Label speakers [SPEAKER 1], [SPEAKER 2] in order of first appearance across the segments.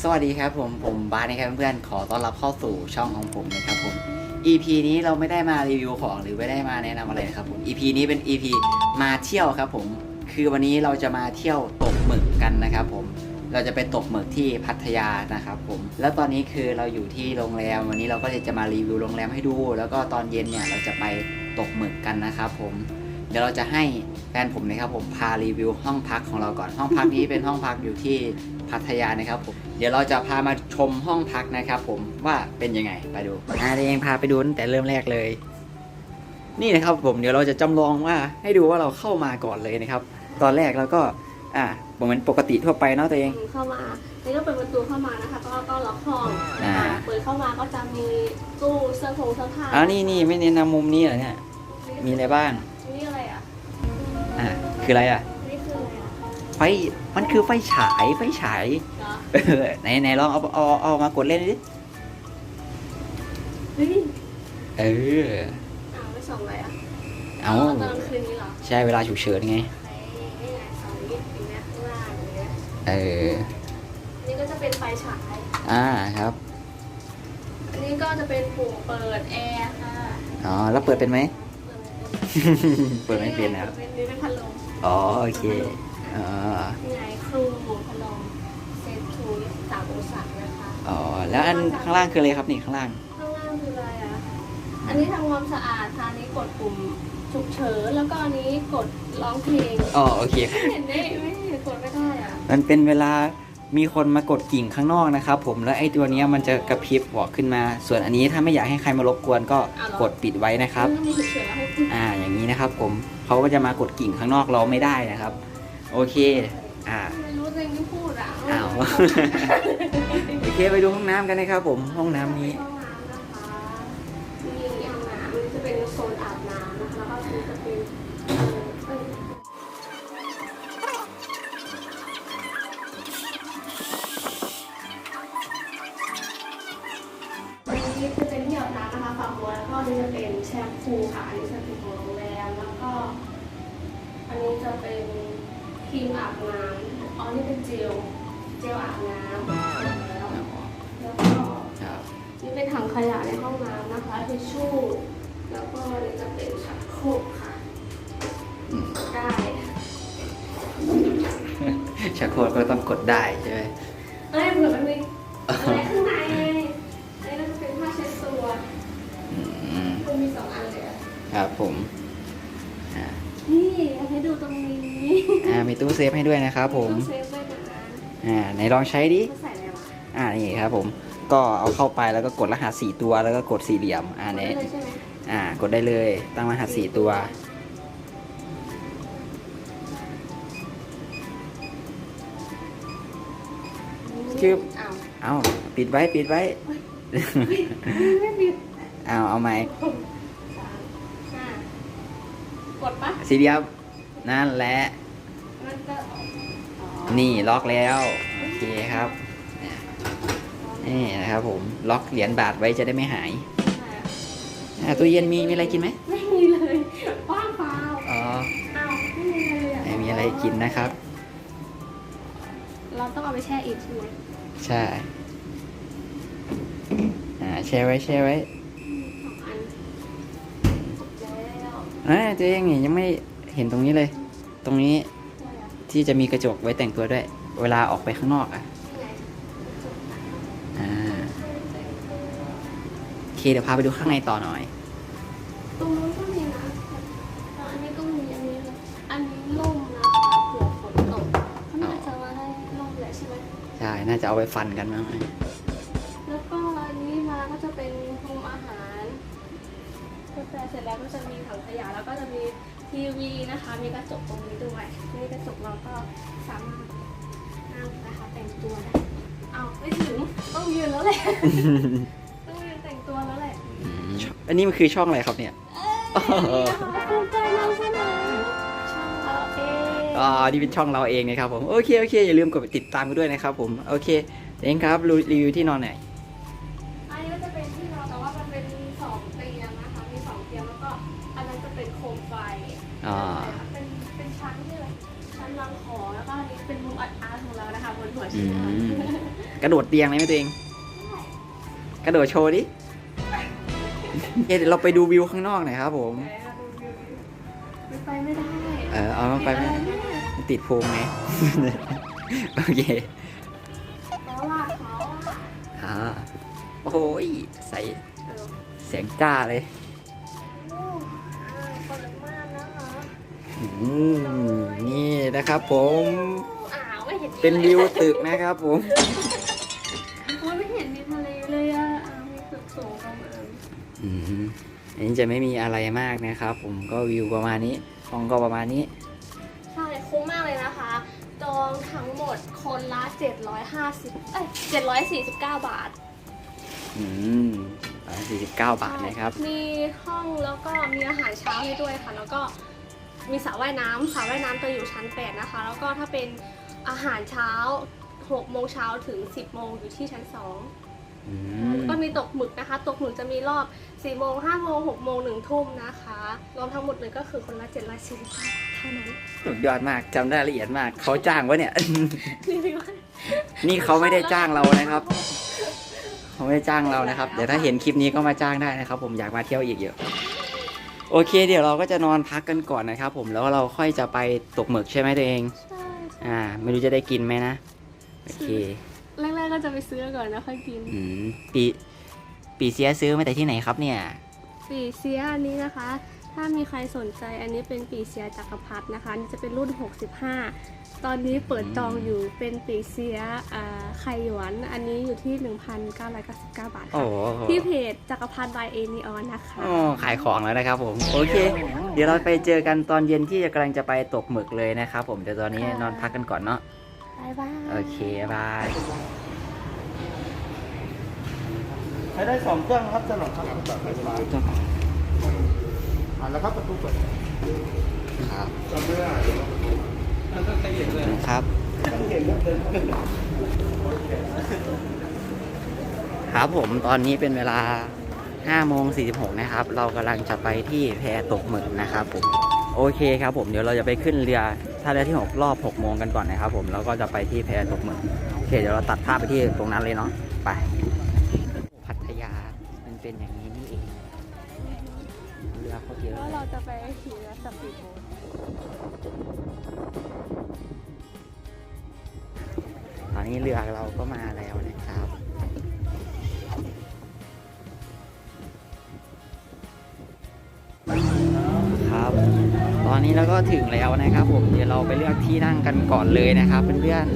[SPEAKER 1] สวัสดีครับผมผมบาสนะครับเพื่อนๆขอต้อนรับเข้าสู่ช่องของผมนะครับผม EP นี้เราไม่ได้มารีวิวของหรือไม่ได้มาแนะนำอะไรนะครับผม EP นี้เป็น EP มาเที่ยวครับผม คือวันนี้เราจะมาเที่ยวตกหมึกกันนะครับผม เราจะไปตกหมึกที่พัทยานะครับผม แล้วตอนนี้คือเราอยู่ที่โรงแรมวันนี้เราก็จะมารีวิวโรงแรมให้ดู แล้วก็ตอนเย็นเนี่ยเราจะไปตกหมึกกันนะครับผม ดี๋ยวเราจะให้แฟนผมนะครับผมพารีวิวห้องพักของเราก่อนห้องพักนี้เป็นห้องพักอยู่ที่พัทยานะครับผมเดี๋ยวเราจะพามาชมห้องพักนะครับผมว่าเป็นยังไงไปดูอ่าเดี๋ยวเองพาไปดูตั้งแต่เริ่มแรกเลย นี่นะครับผมเดี๋ยวเราจะจำลองว่าให้ดูว่าเราเข้ามาก่อนเลยนะครับ ตอนแรกเราก็อ่าเหมือนปกติทั่วไปเนาะตัวเอง
[SPEAKER 2] เข้ามานี่ก็เปิดประตูเข้ามานะคะก็ก็ล็อกห้อง
[SPEAKER 1] อ่า
[SPEAKER 2] เปิดเข้ามาก็จะมีตู้เสื้อผงเสื้อผ้า
[SPEAKER 1] อ้าวนี่นี่ไม่แนะนำมุมนี้เหรอเนี่ยมีอะไรบ้าง
[SPEAKER 2] นี่อะไรอะ
[SPEAKER 1] อ่าคืออะไรอะ
[SPEAKER 2] นี่คืออะไรอะ
[SPEAKER 1] ไฟมันคือไฟฉายไฟฉาย
[SPEAKER 2] เหรอ
[SPEAKER 1] เออไหนไหนลองเอาเอาเอามากดเล่นดิ
[SPEAKER 2] เฮ้ย
[SPEAKER 1] เออ
[SPEAKER 2] อ้าวไม่ส่องอะไรอะ
[SPEAKER 1] เอา
[SPEAKER 2] ตอนกลางคืนนี้เหรอ
[SPEAKER 1] ใช่เวลาฉุกเฉินไง
[SPEAKER 2] ไอ้นี่ไงสองนิดอย่างเงี้ยข้างล่างอย่างเงี้ย
[SPEAKER 1] เออ
[SPEAKER 2] อันนี่ก็จะเป็นไฟฉาย
[SPEAKER 1] อ่าครับ
[SPEAKER 2] อันนี้ก็จะเป็นปุ่มเปิดแอร์ค่ะ
[SPEAKER 1] อ๋อ แล้วเปิดเป็นไหม
[SPEAKER 2] เปิดไม่เป็น
[SPEAKER 1] เปิดไม่เป็นนะครับ
[SPEAKER 2] เป็นนี่เป็นพัดลม
[SPEAKER 1] อ๋อโอเคอ๋อ
[SPEAKER 2] นี่ไงครูพัดลมเซตทูสามองศานะคะ
[SPEAKER 1] อ๋อแล้วอันข้างล่างคืออะไรครับนี่ข้างล่าง
[SPEAKER 2] ข้างล่างคืออะไรอะ อันนี้ทำความสะอาดค่ะอันนี้กดปุ่มฉุกเฉินแล้วก็อันนี้กดร้องเพลง
[SPEAKER 1] อ๋อโอเคครับ
[SPEAKER 2] เห็นได้ไม่เห็นกดไม่ได้อะ
[SPEAKER 1] มันเป็นเวลา มีคนมากดกิ่งข้างนอกนะครับผมแล้วไอ้ตัวเนี้ยมันจะกระพริบบอกขึ้นมา ส่วนอันนี้ถ้าไม่อยากให้ใครมารบกวนก็กดปิดไว้นะครับ
[SPEAKER 2] มันมีฉุกเฉินแล้วให้คุณ
[SPEAKER 1] อ่าอย่างนี้นะครับ ผมเขาก็จะมากดกิ่งข้างนอกเราไม่ได้นะครับ โอเค อ่า
[SPEAKER 2] ไม่รู้ตัวเองที่พูดอะ
[SPEAKER 1] อ้าวโอเคไปดูห้องน้ำกันนะครับ ผมห้องน้ำนี้
[SPEAKER 2] แชมพูค่ะ อันนี้จะเป็นของโรงแรม แล้วก็ อันนี้จะเป็นครีมอาบน้ำอ๋อนี่เป็นเจล เจลอาบน้ำแล้วแล้วก็
[SPEAKER 1] ครับ
[SPEAKER 2] นี่เป็นถังขยะในห้องน้ำนะคะทิชชู่ แล้วก็อันนี้จะเป็นชักโครกค่ะ
[SPEAKER 1] อืม
[SPEAKER 2] ได้
[SPEAKER 1] ชักโครกก็ต้องกดได้ใช่ไหม
[SPEAKER 2] ผมอ่านี่อยากให้ดูตรงนี้
[SPEAKER 1] อ่ามีตู้เซฟให้ด้วยนะครับผม
[SPEAKER 2] ต้องเซฟไว้นะ
[SPEAKER 1] อ่าไหนลองใช้ดิ
[SPEAKER 2] จะใส่อะไรวะ
[SPEAKER 1] อ่านี่ครับผมก็เอาเข้าไปแล้วก็กดรหัสสี่ตัวแล้วก็กดสี่เหลี่ยมอ่า
[SPEAKER 2] ได้
[SPEAKER 1] เนี้
[SPEAKER 2] เลยใช่ไหม
[SPEAKER 1] อ่ากดได้เลยตั้งรหัสสี่ตัวคือ
[SPEAKER 2] อ้าว
[SPEAKER 1] เอาปิดไว้ปิดไว้
[SPEAKER 2] ไม่ปิด
[SPEAKER 1] เอาเอาไหม
[SPEAKER 2] สามห้า กดปะ
[SPEAKER 1] สี่เหลี่ยมนั่นแหละ
[SPEAKER 2] มันจะอ๋อ
[SPEAKER 1] นี่ล็อกแล้ว โอเคครับ นี่นะครับผม ล็อกเหรียญบาทไว้จะได้ไม่หายอ่าตู้เย็นมีมีอะไรกินไหม
[SPEAKER 2] ไม่มีเลยว่างเปล่า
[SPEAKER 1] อ๋อ
[SPEAKER 2] อ้าวไม่มีอะไรเลยอะ
[SPEAKER 1] ไม่มีอะไรกินนะครับ
[SPEAKER 2] เราต้องเอาไปแช่อีกใช่ไหม
[SPEAKER 1] ใช่ อ่าแชร์ไว้แชร์ไว้ เอ้ยตัวเองนี่ยังไม่เห็นตรงนี้เลย ตรงนี้
[SPEAKER 2] ได้อะ
[SPEAKER 1] ที่จะมีกระจกไว้แต่งตัวด้วย เวลาออกไปข้างนอกอะ
[SPEAKER 2] นี่ไง
[SPEAKER 1] อ่าโอเคเดี๋ยวพาไปดูข้างในต่อหน่อย
[SPEAKER 2] ตรงนู้นก็มีนะแล้วอันนี้ก็มีอันนี้เลยอันนี้ล่มนะคะเผื่อฝนตกเขาน่าจะมาให้ล่มแหละใช่ไหม
[SPEAKER 1] ใช่ น่าจะเอาไปฟันกันมั้ง
[SPEAKER 2] สร็จแล้วก็จะมีถังขยะแล้วก็จะมีทีวีนะคะ มีกระจกตรงนี้ด้วยนี่กระจกเราก็สามารถนั่งนะคะแต่งตัวได้เอาไม่ถึงต้องยืนแล้วแหละต้องยืนแต่งตัวแล้วแหละ
[SPEAKER 1] อืมอันนี้มันคือช่องอะไรครับเนี่ย
[SPEAKER 2] เอ้ยนะคะภูมิใจนำเสนอช่องเราเอง
[SPEAKER 1] อ๋อนี่เป็นช่องเราเองนะครับผมโอเคโอเคอย่าลืมกดติดตามกันด้วยนะครับผมโอเคเองครับรีรีวิวที่นอนหน่อย
[SPEAKER 2] อ่าเป็นเป็นชั้นที่เลยชั้นวางของแล้วก็อันนี้เป็นมุมอัดอาร์ตของเรานะคะบนหัว
[SPEAKER 1] อื
[SPEAKER 2] ชิ้น
[SPEAKER 1] มกระโดดเตียงเลยไหมตัวเอง กระโดดโชว์ดิเอ๊ะเดี๋ยวเราไปดูวิวข้างนอกหน่อยครับผม
[SPEAKER 2] มันไปไม่ได้
[SPEAKER 1] เออเอาไปไหม
[SPEAKER 2] ติดอะรเนี่ย
[SPEAKER 1] มันติดพุงไง โอเค
[SPEAKER 2] เพราะว่าเขาอะ
[SPEAKER 1] อ่าโอ้ยใส่
[SPEAKER 2] เออ
[SPEAKER 1] เสียงจ้าเลย
[SPEAKER 2] อืมนี่
[SPEAKER 1] นะครับผม
[SPEAKER 2] อ้าวไม่เห็นมี
[SPEAKER 1] เป็นวิวตึกนะครับผม
[SPEAKER 2] โอ้ยไม่เห็นมีทะเลเลยอะอ่ามีตึกสูงประมาณ
[SPEAKER 1] อืมอันนี้จะไม่มีอะไรมากนะครับ ผมก็วิวประมาณนี้ห้องก็ประมาณนี้
[SPEAKER 2] ใช่คุ้มมากเลยนะคะ จองทั้งหมดคนละ 750เอ้ย749 บาท
[SPEAKER 1] อืมสี่สิบเก้าบาทนะครับ
[SPEAKER 2] มีห้องแล้วก็มีอาหารเช้าให้ด้วยค่ะ แล้วก็ มีสระว่ายน้ำสระว่ายน้ำจะอยู่ชั้น 8 นะคะ แล้วก็ถ้าเป็นอาหารเช้า6โมงเช้าถึง 10โมงอยู่ที่ชั้น2
[SPEAKER 1] อืม
[SPEAKER 2] ก็มีตกหมึกนะคะ ตกหมึกจะมีรอบ4โมง5โมง6โมง1ทุ่มนะคะ รวมทั้งหมดเลยก็คือคนละ749บาทเท่านั้น
[SPEAKER 1] สุดยอดมากจำได้ละเอียดมาก เขาจ้างวะเนี่ย
[SPEAKER 2] นี่เรียกว่า
[SPEAKER 1] นี่เขาไม่ได้จ้างเรานะครับ เขาไม่ได้จ้างเรานะครับ เดี๋ยวถ้าเห็นคลิปนี้ก็มาจ้างได้นะครับ ผมอยากมาเที่ยวอีกเยอะ โอเค เดี๋ยวเราก็จะนอนพักกันก่อนนะครับ ผมแล้วเราค่อยจะไปตกหมึกใช่ไหมตัวเอง
[SPEAKER 2] ใช่
[SPEAKER 1] อ่า ไม่รู้จะได้กินไหมนะโอเค
[SPEAKER 2] แรกๆก็จะไปซื้อก่อนนะค่อยกิน
[SPEAKER 1] อืมปีปีเสียซื้อมาแต่ที่ไหนครับเนี่ย
[SPEAKER 2] ปีเสียอันนี้นะคะ ถ้ามีใครสนใจอันนี้เป็นปีเสียจักรพรรดินะคะอันนี่จะเป็นรุ่น 65 ตอนนี้เปิดจองอยู่เป็นปีเสียอ่าไข่หยวน อันนี้อยู่ที่ 1,999 บาท
[SPEAKER 1] โอ้
[SPEAKER 2] ค่ะ
[SPEAKER 1] โห
[SPEAKER 2] ที่เพจจักรพรรดิบายเอนีออนนะคะ
[SPEAKER 1] โอ้ขายของแล้วนะครับผม โอเค เดี๋ยวเราไปเจอกันตอนเย็นที่จะกำลังจะไปตกหมึกเลยนะครับผมเดี๋ยวตอนนี้
[SPEAKER 2] ค่ะ
[SPEAKER 1] นอนพักกันก่อนเนาะ
[SPEAKER 2] บายบาย
[SPEAKER 1] โอเคบาย
[SPEAKER 3] ใช้ได้สองเครื่องครับสำหรับครับแบบไฟฟ้า อ่าแล้วครับประตูเปิด
[SPEAKER 1] ครับ
[SPEAKER 3] จำไม่ได้มันต้องเห็นเลย
[SPEAKER 1] ครับ
[SPEAKER 3] เห็นแล้วเดิน
[SPEAKER 1] ครับผมตอนนี้เป็นเวลา5โมง46นะครับ เรากำลังจะไปที่แพตกหมึกนะครับผมโอเคครับผมเดี๋ยวเราจะไปขึ้นเรือท่าเรือที่6รอบ6โมงกันก่อนนะครับผมแล้วก็จะไปที่แพตกหมึกโอเคเดี๋ยวเราตัดภาพไปที่ตรงนั้นเลยเนาะไป เขาเยอะ
[SPEAKER 2] แล้วเราจะไปขี่เรือสปีดโบ๊ท
[SPEAKER 1] ตอนนี้เรือเราก็มาแล้วนะครับ ครับ ตอนนี้เราก็ถึงแล้วนะครับผม เดี๋ยวเราไปเลือกที่นั่งกันก่อนเลยนะครับเพื่อน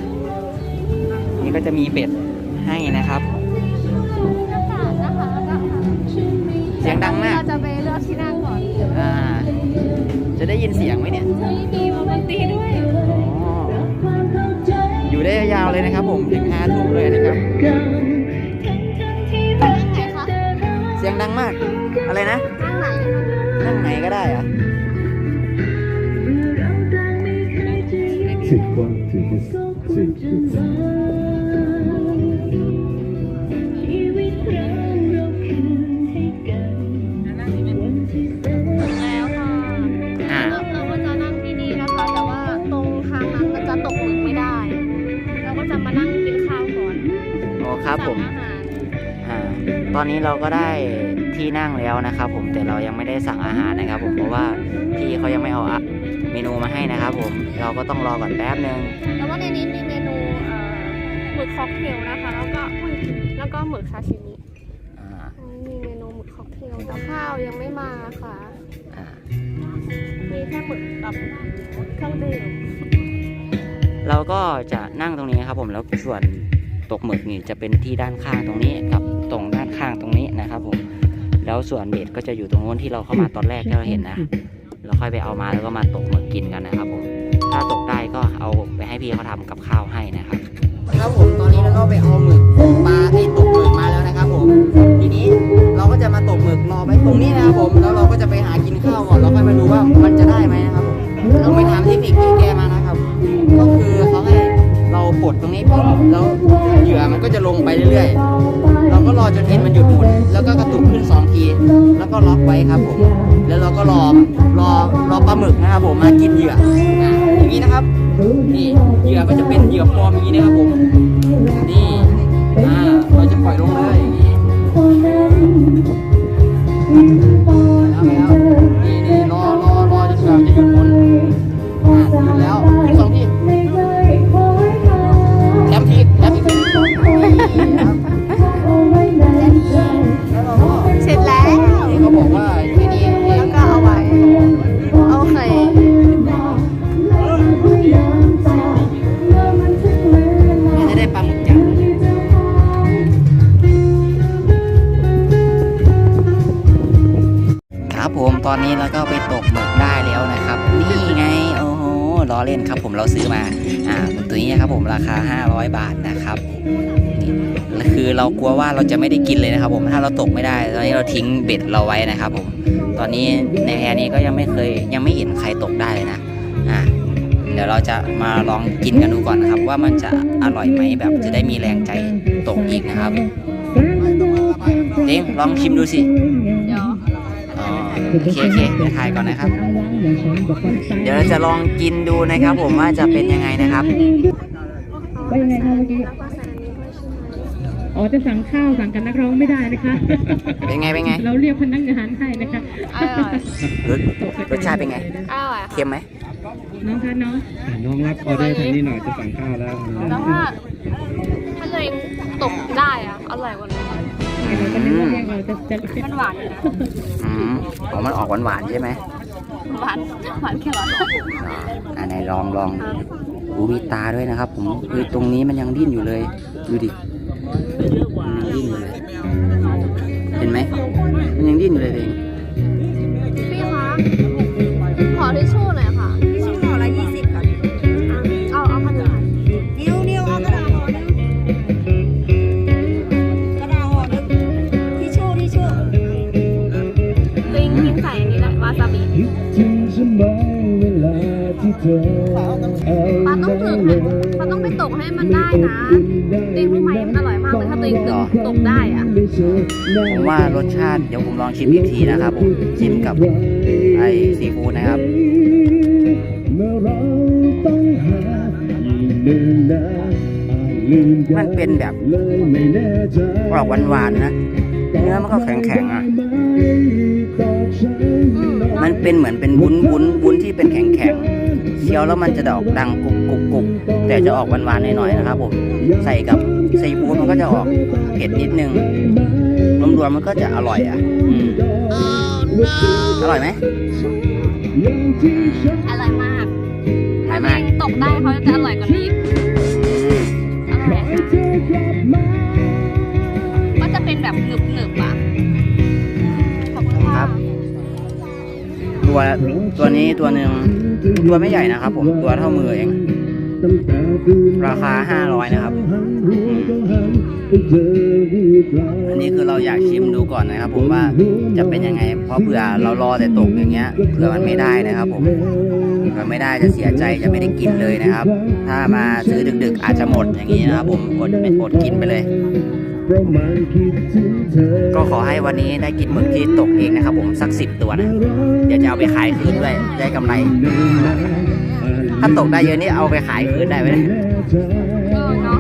[SPEAKER 1] ๆ นี่ก็จะมีเบ็ดให้นะครับ
[SPEAKER 2] บรรยากาศนะคะแล้วก็
[SPEAKER 1] เสียงดังมาก
[SPEAKER 2] เราจะไปเได้
[SPEAKER 1] ยินเสียงไหมเนี่ย
[SPEAKER 2] เฮ้ยมีวงดนตรีด้วย
[SPEAKER 1] อ๋ออยู่ได้ยาวเลยนะครับ ผมถึงห้าทุ่มเลยนะครับ
[SPEAKER 2] นั่งไหนคะ
[SPEAKER 1] เสียงดังมาก อะไรนะ
[SPEAKER 2] นั่งไหน
[SPEAKER 1] นั่งไหนก็ได้เหรอะ
[SPEAKER 3] สิบคนถึงสิบ
[SPEAKER 2] ถึง
[SPEAKER 1] โอ้ครับผม
[SPEAKER 2] สั่งอาหาร
[SPEAKER 1] อ่าตอนนี้เราก็ได้ที่นั่งแล้วนะครับ ผมแต่เรายังไม่ได้สั่งอาหารนะครับ ผมเพราะว่าพี่เขายังไม่เอาอะเมนูมาให้นะครับ ผมเราก็ต้องรอก่อนแป๊บนึง
[SPEAKER 2] แล้วว่าในนี้มีเมนูเอ่อหมึกค็อกเทลนะคะแล้วก็อุ๊ยแล้วก็หมึกซาชิมิ
[SPEAKER 1] อ่า
[SPEAKER 2] อันนี้มีเมนูหมึกค็อกเทลแต่ข้าวยังไม่มาค่ะ
[SPEAKER 1] อ่า
[SPEAKER 2] มีแค่หมึกกับเครื่องดื่ม
[SPEAKER 1] เราก็จะนั่งตรงนี้ครับผมแล้วส่วน ตกหมึกนี่จะเป็นที่ด้านข้างตรงนี้กับตรงด้านข้างตรงนี้นะครับผมแล้วส่วนเบ็ดก็จะอยู่ตรงโน้นที่เราเข้ามาตอนแรกที่เราเห็นนะ เราค่อยไปเอามาแล้วก็มาตกหมึกกินกันนะครับผมถ้าตกได้ก็เอาไปให้พี่เขาทำกับข้าวให้นะครับครับผมตอนนี้เราก็ไปเอาหมึกปลาไอ้ตกหมึกมาแล้วนะครับผมทีนี้เราก็จะมาตกหมึกรอไว้ตรงนี้นะครับผมแล้วเราก็จะไปหากินข้าวก่อนแล้วค่อยมาดูว่ามันจะได้ไหมนะครับผมเราไปถามเทคนิคที่แกมานะครับ ก็คือเขาให้เราปลดตรงนี้ปุ๊บแล้ว ลงไปเรื่อยๆ เราก็รอจนเอ็นมันหยุดหมุน แล้วก็กระตุกขึ้น2ทีแล้วก็ล็อกไว้ครับผม แล้วเราก็รอรอรอปลาหมึกนะครับผมมากินเหยื่อออย่างนี้นะครับ นี่เหยื่อก็จะเป็นเหยื่อปอมีนะครับผม นี่อ่าเราจะปล่อยลงเลยอย่างนี้แล้วแล้วนี่นี่รอรอรอจนกว่าจะหยุดหมุนอ่หยุดแล้ว ตกไม่ได้ ตอนนี้เราทิ้งเบ็ดเราไว้นะครับผม ตอนนี้ในแพรนี้ก็ยังไม่เคยยังไม่เห็นใครตกได้เลยนะ อ่าเดี๋ยวเราจะมาลองกินกันดูก่อนนะครับ ว่ามันจะอร่อยไหมแบบจะได้มีแรงใจตกอีกนะครับเด้งลองชิมดูสิ
[SPEAKER 2] เดี๋ยว
[SPEAKER 1] อ๋อโอเคโอเคเดี๋ยวถ่ายก่อนนะครับ เดี๋ยวเราจะลองกินดูนะครับผมว่าจะเป็นยังไงนะครับ
[SPEAKER 4] ว่ายังไงคะเมื่อกี้
[SPEAKER 2] อ๋
[SPEAKER 4] อจะสั่งข้าวสั่งกับนักร้องไม่ได้นะคะ
[SPEAKER 1] เป็นไงเป็นไง
[SPEAKER 4] เราเรียกพนักงานให้นะคะ
[SPEAKER 2] อร่อย
[SPEAKER 1] รสรสชาติเป็นไง
[SPEAKER 2] อร่อยค่ะ
[SPEAKER 1] เค็มไหม
[SPEAKER 4] น้องคะน้อง
[SPEAKER 3] อะน้องรับออเดอร์ทางนี้หน่อยจะสั่งข้าวแล้ว
[SPEAKER 2] แล้วถ้าถ้าตัวเองตกได้อะอร่อยกว่านี้
[SPEAKER 4] เราก็นึกว่าเรียกเราจะจะ
[SPEAKER 2] มันหวานอยู่นะ
[SPEAKER 1] อืมอ๋อมันออกหวานๆใช่ไหม
[SPEAKER 2] หวานหวานแค่หวาน
[SPEAKER 1] อ่าอันไหนลองลองอูมีตาด้วยนะครับ ผมคือตรงนี้มันยังดิ้นอยู่เลยดูดิ เห็นไหม มันยังดิ้นอยู่เลยเอง
[SPEAKER 2] พี่คะขอทิชชู่หน่อยค่ะ
[SPEAKER 5] ชิ้นห่อละยี่สิบค่ะ
[SPEAKER 2] เอาเอามาหน่อย
[SPEAKER 5] นิ้วนิ้วเอากระดาษห่อหนึงกระดาษห่อหนึงทิชชู่ทิชชู่
[SPEAKER 2] ลิงกินใส่อันนี้แหละวาซาบิ ปลาต้องถึงปลาต้องไปตกให้มันได้นะตัวเองรู้ไหมมันอร่อยมากเลยถ้าตัวเองตกตกได้อะ
[SPEAKER 1] ผมว่ารสชาติเดี๋ยวผมลองชิมอีกทีนะครับผมชิมกับไอซีฟู้ดนะครับมันเป็นแบบออกหวานๆนะเนื้อมันก็แข็งๆอะ มันเป็นเหมือนเป็นวุ้นวุ้นวุ้นที่เป็นแข็งๆเคี้ยวแล้วมันจะดอกดังกุกกุกกุกแต่จะออกหวานๆหน่อยๆนะครับผมใส่กับซีฟู้ดมันก็จะออกเผ็ดนิดนึงรวมๆมันก็จะอร่อยอะอืมอร่อยไหม
[SPEAKER 2] อร่อยมาก
[SPEAKER 1] อร่
[SPEAKER 2] ถ้า
[SPEAKER 1] อย
[SPEAKER 2] ตัว
[SPEAKER 1] มา
[SPEAKER 2] เอกงตกได้เขาจะอร่อยกว่านี้
[SPEAKER 1] ตัวตัวนี้ตัวหนึ่งตัวไม่ใหญ่นะครับ ผมตัวเท่ามือเอง ราคา500นะครับ อันนี้คือเราอยากชิมดูก่อนนะครับ ผมว่าจะเป็นยังไง เพราะเผื่อเรารอแต่ตกอย่างเงี้ยเผื่อมันไม่ได้นะครับ ผมเผื่อไม่ได้จะเสียใจจะไม่ได้กินเลยนะครับ ถ้ามาซื้อดึกๆ อาจจะหมดอย่างนี้นะครับ ผมอดอดกินไปเลย ก็ขอให้วันนี้ได้กินหมึกที่ตกเองนะครับ ผมสักสิบตัวนะเดี๋ยวจะเอาไปขายคืนด้วยได้กำไร ถ้าตกได้เยอะนี่เอาไปขายคืนได้ไหมเนี่ย
[SPEAKER 2] เออเนา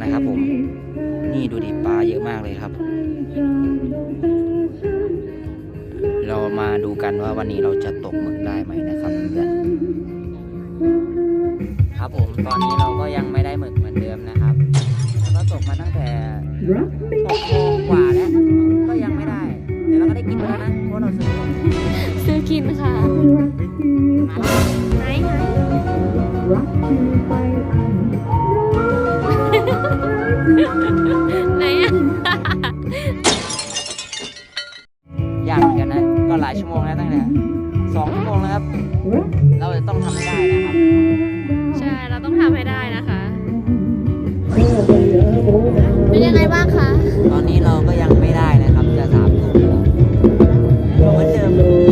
[SPEAKER 1] นะครับผม นี่ดูดิปลาเยอะมากเลยครับ เรามาดูกันว่าวันนี้เราจะตกหมึกได้ไหมนะครับเพื่อนครับผมตอนนี้เราก็ยังไม่ได้หมึกเหมือนเดิมนะครับแล้วก็ตกมาตั้งแต่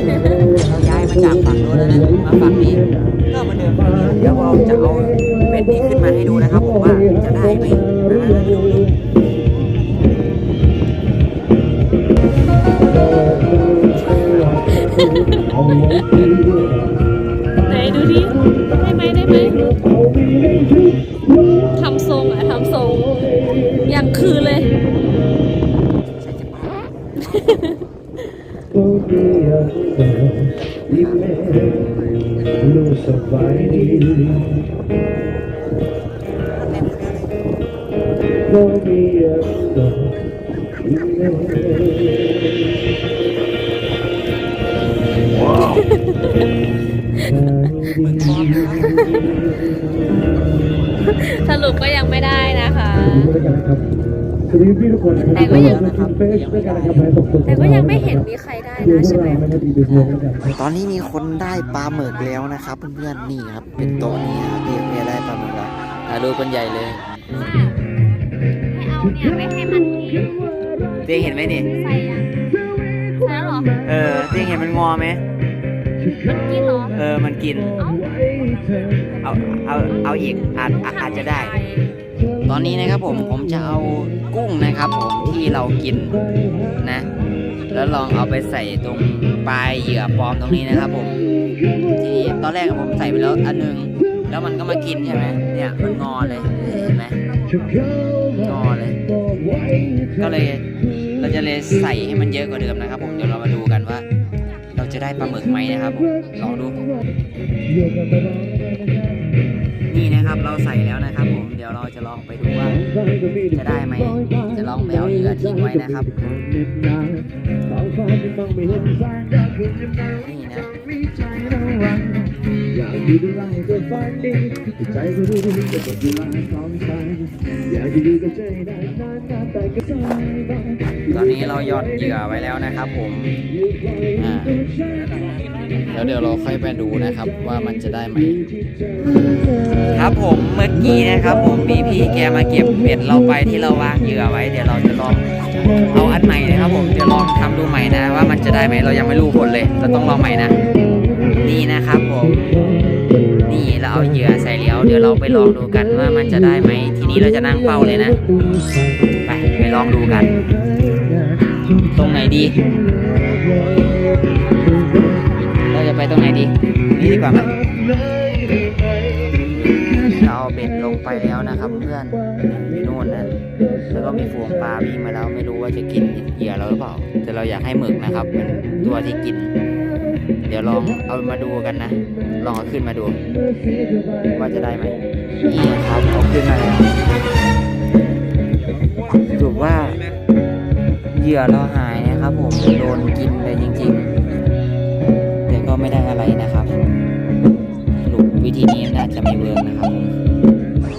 [SPEAKER 1] เราย้ายมาจากฝั่งโน้นแล้วนะมาฝั่งนี้ก็เหมือนเดิมเดี๋ยวเราจะเอาเป็ดนี้ขึ้นมาให้ดูนะครับผมว่าจะได้ไหม
[SPEAKER 2] ไหนดูที่ได้ไหมได้ไหมทำทรงอะทำทรงอย่างคือเลย
[SPEAKER 6] ลูกสบายดีโลกมีอะไรก็
[SPEAKER 2] สรุปก็ยังไม่ได้นะคะ
[SPEAKER 6] ด้วยกันนะครับสวัสดีพี่ทุกคนนะครับ
[SPEAKER 2] แต่ก็ยัง
[SPEAKER 6] นะครับเฟซด้วยกันนะครับให้ตก
[SPEAKER 2] แต่ก็ยังไม่เห็นมีใคร ได้นะใช่ไหม
[SPEAKER 6] นะครับอีกเป็นเดือนด้วยกันครับ
[SPEAKER 1] ตอนนี้มีคนได้ปลาหมึกแล้วนะครับ เพื่อนๆนี่ครับ เป็นโต๊ะนี้ครับพี่เมียได้ปลาหมึกแล้วถ่ายรูปกันใหญ่เลย
[SPEAKER 2] ให้เอาเนี่ยไปให้มันกิน
[SPEAKER 1] เตียงเห็นไหมนี่
[SPEAKER 2] ใส่ยังใส่แล้วเหรอ
[SPEAKER 1] เออเตียงเห็นมันงอไหม
[SPEAKER 2] มันกินเหรอ
[SPEAKER 1] เออมันกิน
[SPEAKER 2] เอ้า
[SPEAKER 1] เอาเอาเอาอีกอาจอาจอาจจะได้ ตอนนี้นะครับผมผมจะเอากุ้งนะครับ ผมที่เรากินนะ แล้วลองเอาไปใส่ตรงปลายเหยื่อปลอมตรงนี้นะครับผมทีนี้ตอนแรกผมใส่ไปแล้วอันหนึง แล้วมันก็มากินใช่ไหมเนี่ยมันงอเลยเห็นไหมงอเลย ก็เลยเราจะเลยใส่ให้มันเยอะกว่าเดิมนะครับผมเดี๋ยวเรามาดูกันว่า เราจะได้ปลาหมึกไหมนะครับผมลองดูนี่นะครับเราใส่แล้วนะครับผม ดี๋ยวเราจะลองไปดูว่าจะได้ไหมจะลองไปเอาเหยื่อทิ้งไว้นะครับนี่นะ
[SPEAKER 6] อยากอยู่ด้วยก็ฝันดีใจก็รู้ดีแต่ก็อยู่ลายสองใจอยากอยู่กับใจได้นานๆแต่ก็สายไป
[SPEAKER 1] ตอนนี้เราหย่อนเหยื่อไว้แล้วนะครับ ผมอ่าแล้วเดี๋ยวเราค่อยไปดูนะครับ ว่ามันจะได้ไหมครับผมเมื่อกี้นะครับ ผมมีพี่แกมาเก็บเบ็ดเราไปที่เราวางเหยื่อไว้เดี๋ยวเราจะลองเอาอันใหม่นะครับ ผมจะลองทำดูใหม่นะ ว่ามันจะได้ไหมเรายังไม่รู้ผลเลยเราต้องลองใหม่นะ นี่นะครับผม นี่เราเอาเหยื่อใส่แล้วเดี๋ยวเราไปลองดูกันว่ามันจะได้ไหม ทีนี้เราจะนั่งเฝ้าเลยนะ ไปไปลองดูกัน ตรงไหนดี เราจะไปตรงไหนดี นี่ดีกว่าไหมเราเอาเบ็ดลงไปแล้วนะครับเพื่อนอยู่นู่นนะ แล้วก็มีฝูงปลาวิ่งมาแล้วไม่รู้ว่าจะกินเหยื่อเราหรือเปล่า แต่เราอยากให้หมึกนะครับเป็นตัวที่กิน เดี๋ยวลองเอามาดูกันนะ ลองเอาขึ้นมาดู ว่าจะได้ไหมนี่ครับเอาขึ้นมาแล้วสรุปว่าเหยื่อเราหายนะครับ ผมโดนกินไปจริงๆแต่ก็ไม่ได้อะไรนะครับสรุปวิธีนี้น่าจะไม่เวิร์กนะครับผม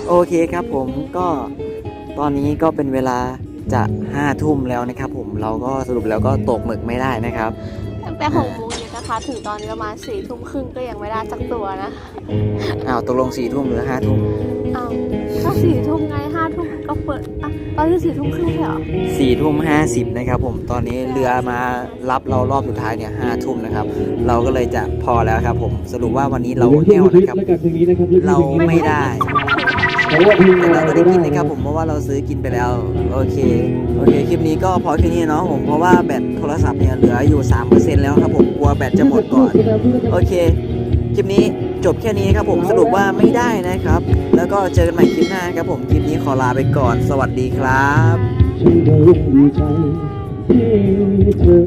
[SPEAKER 1] โอเคครับผมก็ตอนนี้ก็เป็นเวลาจะห้าทุ่มแล้วนะครับ ผมเราก็สรุปแล้วก็ตกหมึกไม่ได้นะครับ
[SPEAKER 2] ตั้งแต่หกโมง ถึงตอนนี้ประมาณสี่ทุ่มครึ่งก็ยังไม่ได้สักตัวนะ
[SPEAKER 1] อ้าวตกลงสี่ทุ่มหรือห้าทุ่ม
[SPEAKER 2] อ้าวก็สี่ทุ่มไงห้าทุ่มก็เปิดอะตอนนี้สี่ทุ่มครึ่งไม่ใช่เหรอ
[SPEAKER 1] สี่ทุ่มห้าสิบนะครับผมตอนนี้เรือมารับเรารอบสุดท้ายเนี่ยห้าทุ่มนะครับ เราก็เลยจะพอแล้วครับผมสรุปว่าวันนี้เราแน่วนะครับ
[SPEAKER 6] แล้วกันตรงนี้นะครับ
[SPEAKER 1] เราไม่ได้
[SPEAKER 6] เราะว่าพี่
[SPEAKER 1] แต่เราก็ได้กินนะครับผมเพราะว่าเราซื้อกินไปแล้ว โอเค โอเค คลิปนี้ก็พอแค่นี้เนาะผมเพราะว่าแบตโทรศัพท์เนี่ยเหลืออยู่ 3%แล้วครับผมกลัวแบตจะหมดก่อน โอเค คลิปนี้จบแค่นี้ครับผมสรุปว่าไม่ได้นะครับ แล้วก็เจอกันใหม่คลิปหน้าครับผมคลิปนี้ขอลาไปก่อน สวัสดีครับ